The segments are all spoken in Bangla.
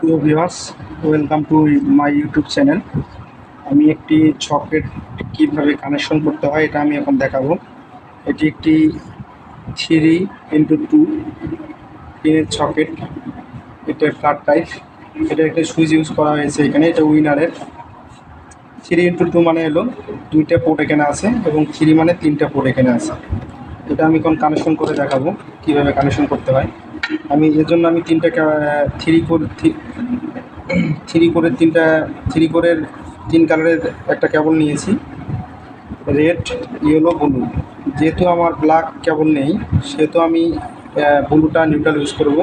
প্রিয় viewers welcome to my YouTube channel আমি একটি সকেট কীভাবে কানেকশন করতে হয় এটা আমি এখন দেখাবো। এটি একটি থ্রি ইন্টু টু পিনের সকেট এটা ফ্ল্যাট টাইপ এটা একটা সুইচ ইউজ করা হয়েছে এখানে, এটা উইনারের থ্রি ইন্টু টু মানে হলো দুইটা পোর্ট এখানে আছে এবং থ্রি মানে তিনটা পোর্ট এখানে আছে। এটা আমি এখন কানেকশন করে দেখাবো কীভাবে কানেকশন করতে হয়। আমি, এর জন্য আমি তিনটা থ্রি কোর থ্রি কোরের তিনটা, থ্রি কোরের তিন কালারের একটা কেবল নিয়েছি। Red, yellow, blue. যেহেতু আমার ব্ল্যাক কেবল নেই, সেহেতু আমি ব্লুটা নিউট্রাল ইউজ করব।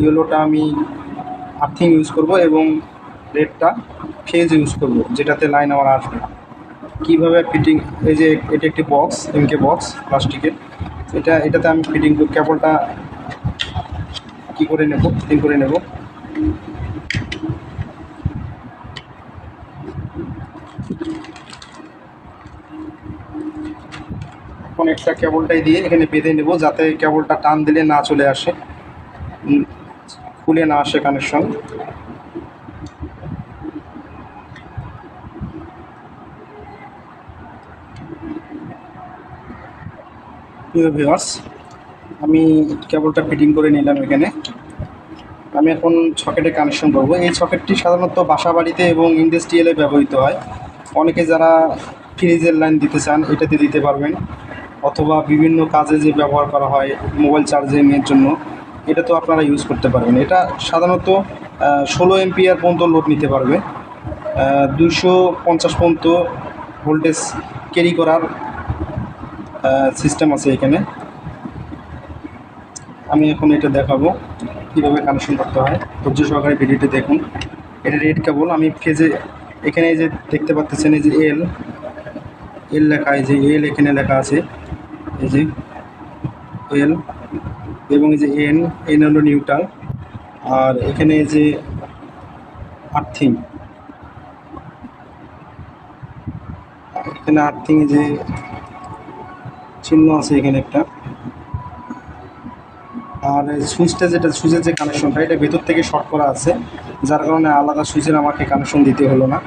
ইয়েলোটা আমি আর্থিং ইউজ করব এবং রেডটা ফেজ ইউজ করব, যেটাতে লাইন আমার আসবে। কীভাবে ফিটিং, এই যে, এটা একটি বক্স, এমকে বক্স, প্লাস্টিকের। এটা, এটাতে আমি ফিটিং, কেবলটা কী করে নেব? ফিটিং করে নেব? এখন একটা কেবলটাই দিয়ে এখানে বেঁধে নেব যাতে কেবলটা টান দিলে না চলে আসে। খুলে না আসে কানেকশন প্রিয় ভিউয়ার্স আমি কেবলটা ফিটিং করে নিলাম এখানে। আমি এখন সকেটে কানেকশন করব। এই সকেটটি সাধারণত বাসা বাড়িতে এবং ইন্ডাস্ট্রিয়ালে ব্যবহৃত হয়। অনেকে যারা ফ্রিজের লাইন দিতে চান, এটাতে দিতে পারবেন। অথবা বিভিন্ন কাজে যে ব্যবহার করা হয়, মোবাইল চার্জিংয়ের জন্য, এটা তো আপনারা ইউজ করতে পারবেন। এটা সাধারণত ষোলো এমপিআর পর্যন্ত লোড নিতে পারবে। দুশো পঞ্চাশ পর্যন্ত ভোল্টেজ ক্যারি করার সিস্টেম আছে এখানে। আমি এখন এটা দেখাবো, কীভাবে কানেকশন করতে হয়। ধৈর্য সহকারে ভিডিওটি দেখুন। এটা রেড কেবল আমি ফেজে এখানে যে দেখতে পাচ্ছেন, এই যে এল এল লেখা, এই যে এল এখানে লেখা আছে, এই যে এল এবং এই যে এন এন হলো নিউট্রাল আর এখানে যে আর্থিং এখানে আর্থিং যে চিহ্ন আছে এখানে একটা। আর সুইচটা যেটা, সুইচের যে কানেকশনটা এটা ভেতর থেকে শর্ট করা আছে। যার কারণে আলাদা সুইচের আমাকে কানেকশন দিতে হলো না।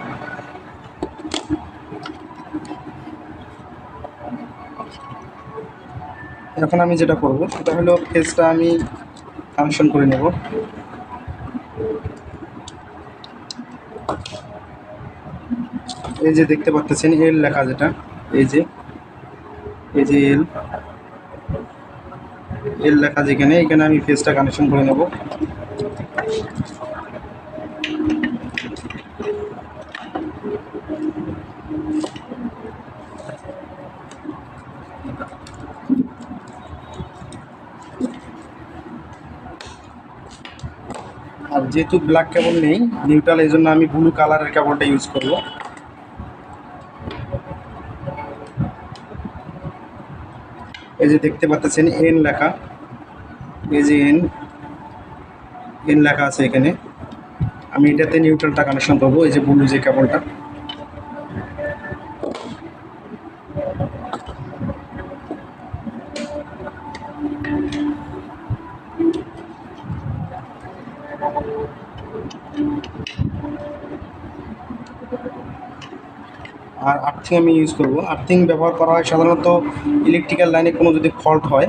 এখন আমি যেটা করব, সেটা হলো ফেসটা আমি কানেকশন করে নেব। এই যে দেখতে পাচ্ছেন এল লেখা যেটা, এই যে এই যে এল এল লেখা যেখানে, এখানে আমি ফেসটা কানেকশন করে নেব। আর যেহেতু ব্ল্যাক কেবল নেই নিউট্রাল এই জন্য আমি ব্লু কালারের কেবলটা ইউজ করব। এই যে দেখতে পাচ্ছেন, এন লেখা। এই যে এন এন লেখা আছে এখানে। আমি এটাতে নিউট্রালটা কানেকশন করব, এই যে ব্লু যে কেবলটা আর আর্থিং আমি ইউজ করব। আর্থিং ব্যবহার করা হয় সাধারণত ইলেকট্রিক্যাল লাইনে কোনো যদি ফল্ট হয়,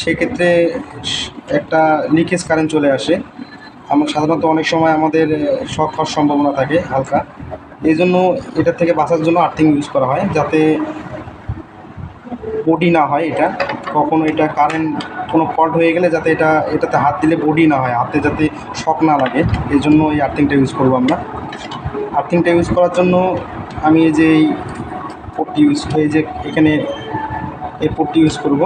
সেক্ষেত্রে একটা লিকেজ কারেন্ট চলে আসে। আমার সাধারণত অনেক সময় আমাদের শক হওয়ার সম্ভাবনা থাকে হালকা। এই জন্য এটা থেকে বাঁচার জন্য আর্থিং ইউজ করা হয়, যাতে বডি না হয় এটা। কখনো এটা কারেন্ট কোনো ফল্ট হয়ে গেলে যাতে এটা, এটাতে হাত দিলে বডি না হয়, হাতে যাতে শক না লাগে। এই জন্য এই আর্থিংটা ইউজ করব আমরা। আর্থিংটা ইউজ করার জন্য আমি এই যে এই পোর্টটি ইউজ এই যে এখানে এই পোর্টটি ইউজ করব।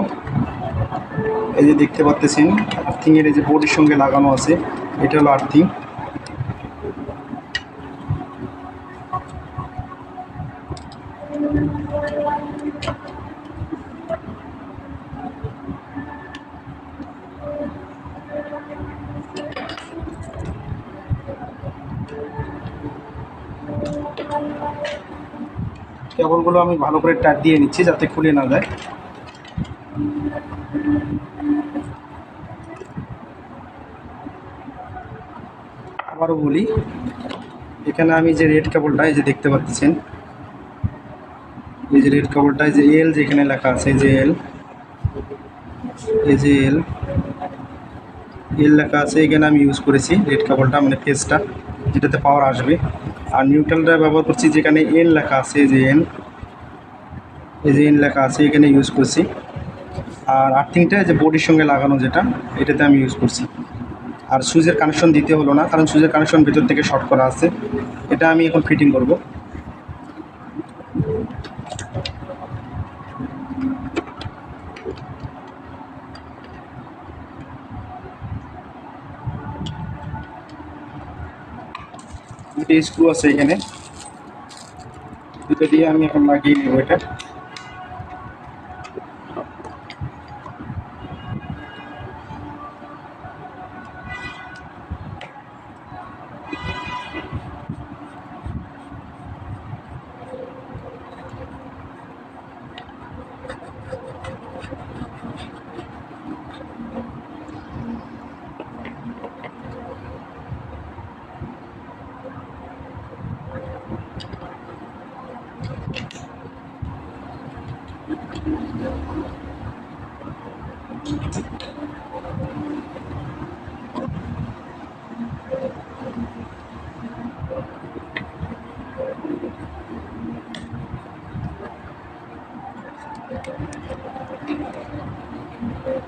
এই যে দেখতে পাচ্ছেন আর্থিংয়ের এই যে বোর্ডের সঙ্গে লাগানো আছে, এটা হলো আর্থিং কেবলগুলো আমি ভালো করে টাইট দিয়ে নিচ্ছি যাতে খুলে না যায়। আবারও বলি, এখানে আমি যে রেড কেবলটা এই যে দেখতে পাচ্ছেন, এই যে রেড কেবলটা যে এল যেখানে লেখা আছে যে এল এই যে এল এল লেখা আছে, এখানে আমি ইউজ করেছি রেড কেবলটা মানে ফেসটা যেটাতে পাওয়ার আসবে। আর নিউট্রালটা ব্যবহার করছি যেখানে এন লেখা আছে যে এন এই যে এন লেখা আছে, এখানে ইউজ করছি। আর আর্থিংটা যে বডির সঙ্গে লাগানো যেটা, এটাতে আমি ইউজ করছি। আর সুইচের কানেকশন দিতে হলো না, কারণ সুইচের কানেকশন ভেতর থেকে শর্ট করা আছে। এটা আমি এখন ফিটিং করব। দুটো স্ক্রু আছে এখানে দুটো দিয়ে আমি এখন লাগিয়ে নেব এটা।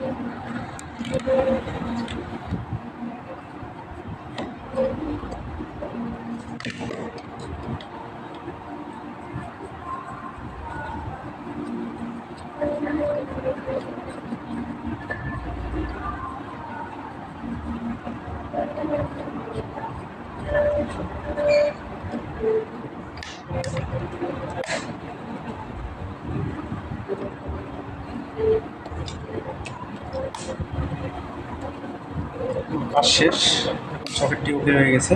Thank you. কাজ শেষ। সকেটটি ওকে হয়ে গেছে।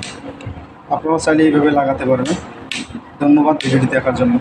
আপনারাও চাইলে এইভাবে লাগাতে পারবেন। ধন্যবাদ ভিডিওটি দেখার জন্য।